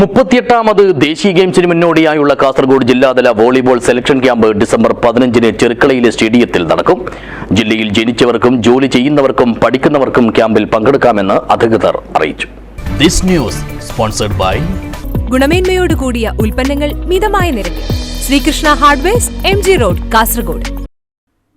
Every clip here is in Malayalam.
മുപ്പത്തിയെട്ടാമത് ദേശീയ ഗെയിംസിന് മുന്നോടിയായുള്ള കാസർഗോഡ് ജില്ലാതല വോളിബോൾ സെലക്ഷൻ ക്യാമ്പ് ഡിസംബർ പതിനഞ്ചിന് ചെറുക്കളയിലെ സ്റ്റേഡിയത്തിൽ നടക്കും. ജില്ലയിൽ ജനിച്ചവർക്കും ജോലി ചെയ്യുന്നവർക്കും പഠിക്കുന്നവർക്കും ക്യാമ്പിൽ പങ്കെടുക്കാമെന്ന് അധികൃതർ അറിയിച്ചു. This news sponsored by ഗുണമേന്മയോട് കൂടിയ ഉൽപ്പന്നങ്ങൾ മിതമായ നിരക്കിൽ. Sreekrishna hardwares M G road Kasaragod.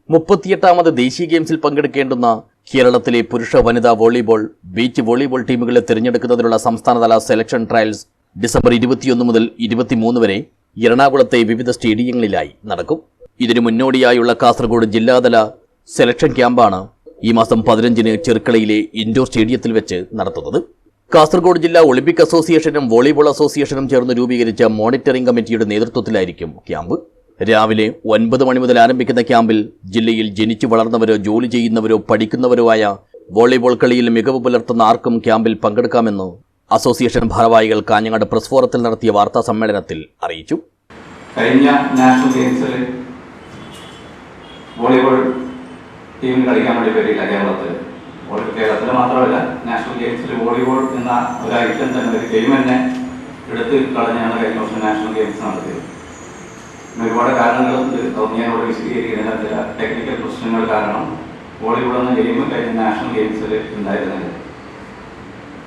മുപ്പത്തിയെട്ടാമത് ദേശീയ ഗെയിംസിൽ പങ്കെടുക്കേണ്ടുന്ന കേരളത്തിലെ പുരുഷ വനിതാ വോളിബോൾ ബീച്ച് വോളിബോൾ ടീമുകളെ തിരഞ്ഞെടുക്കുന്നതിനുള്ള സംസ്ഥാനതല സെലക്ഷൻ ട്രയൽസ് ഡിസംബർ ഇരുപത്തിയൊന്ന് മുതൽ ഇരുപത്തിമൂന്ന് വരെ എറണാകുളത്തെ വിവിധ സ്റ്റേഡിയങ്ങളിലായി നടക്കും. ഇതിനു മുന്നോടിയായുള്ള കാസർഗോഡ് ജില്ലാതല സെലക്ഷൻ ക്യാമ്പാണ് ഈ മാസം പതിനഞ്ചിന് ചെറുക്കളയിലെ ഇൻഡോർ സ്റ്റേഡിയത്തിൽ വെച്ച് നടത്തുന്നത്. കാസർഗോഡ് ജില്ലാ ഒളിമ്പിക് അസോസിയേഷനും വോളിബോൾ അസോസിയേഷനും ചേർന്ന് രൂപീകരിച്ച മോണിറ്ററിംഗ് കമ്മിറ്റിയുടെ നേതൃത്വത്തിലായിരിക്കും ക്യാമ്പ്. രാവിലെ ഒൻപത് മണി മുതൽ ആരംഭിക്കുന്ന ക്യാമ്പിൽ ജില്ലയിൽ ജനിച്ചു വളർന്നവരോ ജോലി ചെയ്യുന്നവരോ പഠിക്കുന്നവരോ ആയ വോളിബോൾ കളിയിൽ മികവ് പുലർത്തുന്ന ആർക്കും ക്യാമ്പിൽ പങ്കെടുക്കാമെന്ന് അസോസിയേഷൻ ഭാരവാഹികൾ കാഞ്ഞങ്ങാട് പ്രസ് ഫോറത്തിൽ നടത്തിയ വാർത്താ സമ്മേളനത്തിൽ അറിയിച്ചു. കഴിഞ്ഞ നാഷണൽ ഗെയിംസിൽ വോളിബോൾ ടീമിന് കളിക്കാൻ വേണ്ടി പറ്റിയില്ല കേരളത്തിൽ. കേരളത്തിൽ മാത്രമല്ല നാഷണൽ ഗെയിംസിൽ വോളിബോൾ എന്ന ഒരു ഐറ്റം തന്നെ ഒരു ഗെയിം തന്നെ എടുത്ത് കളഞ്ഞാണ് കഴിഞ്ഞ വർഷം നാഷണൽ ഗെയിംസ് നടത്തിയത്. ഒരുപാട് കാരണങ്ങളുണ്ട് അതൊന്നും ഞാൻ ഇവിടെ വിശദീകരിക്കുന്നില്ല. ചില ടെക്നിക്കൽ പ്രശ്നങ്ങൾ കാരണം വോളിബോൾ എന്ന ഗെയിം കഴിഞ്ഞ നാഷണൽ ഗെയിംസിൽ ഉണ്ടായിരുന്നില്ല.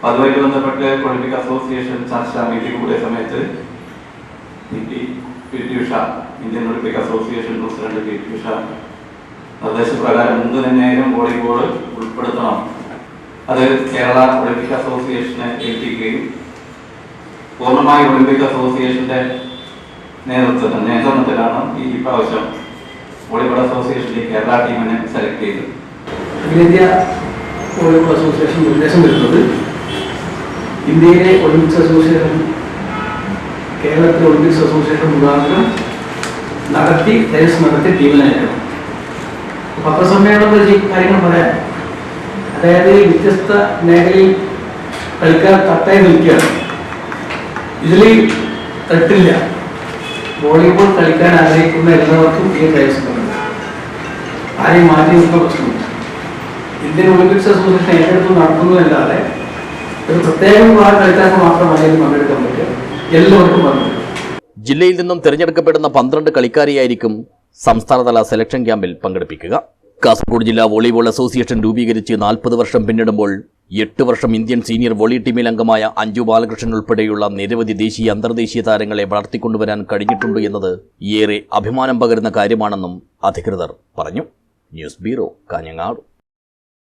അതുമായിട്ട് ബന്ധപ്പെട്ട് ഒളിമ്പിക് അസോസിയേഷൻ ചർച്ച മീറ്റിംഗ് കൂടിയ സമയത്ത് Indian Olympic association president P T Usha നിർദ്ദേശപ്രകാരം മുമ്പ് തന്നെയായാലും വോളിബോൾ ഉൾപ്പെടുത്തണം. അത് കേരള ഒളിമ്പിക് അസോസിയേഷനെ ഏൽപ്പിക്കുകയും പൂർണമായി ഒളിമ്പിക് അസോസിയേഷന്റെ നേതൃത്വത്തിൽ നിയന്ത്രണത്തിലാണ് ഈ പ്രാവശ്യം വോളിബോൾ അസോസിയേഷന്റെ കേരള ടീമിനെ സെലക്ട് ചെയ്തത്. ഇന്ത്യ വോളിബോൾ അസോസിയേഷൻ നിർദ്ദേശം വരുന്നത് ഇന്ത്യയിലെ ഒളിമ്പിക്സ് അസോസിയേഷൻ കേരളത്തിലെ ഒളിമ്പിക്സ് അസോസിയേഷൻ മുഖാന്തരം നടത്തി റേസ് നടത്തി ടീമിനെ അയക്കണം. പത്രസമ്മേളനത്തിൽ കാര്യങ്ങൾ പറയാം. അതായത് വ്യത്യസ്ത മേഖലയിൽ കളിക്കാർ തട്ടായി നിൽക്കുകയാണ്. ഇതിൽ തട്ടില്ല. വോളിബോൾ കളിക്കാൻ ആഗ്രഹിക്കുന്ന എല്ലാവർക്കും ഈ ഉണ്ട് ആരെയും മാറ്റി നിർത്തുന്ന പ്രശ്നമില്ല. ഇന്ത്യൻ ഒളിമ്പിക്സ് അസോസിയേഷൻ ഏറ്റെടുത്ത് നടത്തുന്നതല്ലാതെ ഒരു പ്രത്യേക വിഭാഗം കളിക്കാർക്ക് മാത്രമായാലും പങ്കെടുക്കാൻ പറ്റുക. എല്ലാവർക്കും പങ്കെടുക്കാം ജില്ലയിൽ നിന്നും തിരഞ്ഞെടുക്കപ്പെടുന്ന പന്ത്രണ്ട് കളിക്കാരെയായിരിക്കും സംസ്ഥാനതല സെലക്ഷൻ ക്യാമ്പിൽ പങ്കെടുപ്പിക്കുക. കാസർഗോഡ് ജില്ലാ വോളിബോൾ അസോസിയേഷൻ രൂപീകരിച്ച് നാൽപ്പത് വർഷം പിന്നിടുമ്പോൾ എട്ട് വർഷം ഇന്ത്യൻ സീനിയർ വോളി ടീമിൽ അംഗമായ അഞ്ജു ബാലകൃഷ്ണൻ ഉൾപ്പെടെയുള്ള നിരവധി ദേശീയ അന്തർദേശീയ താരങ്ങളെ വളർത്തിക്കൊണ്ടുവരാൻ കഴിഞ്ഞിട്ടുണ്ട് എന്നത് ഏറെ അഭിമാനം പകരുന്ന കാര്യമാണെന്നും അധികൃതർ പറഞ്ഞു. News bureau Kanhangad.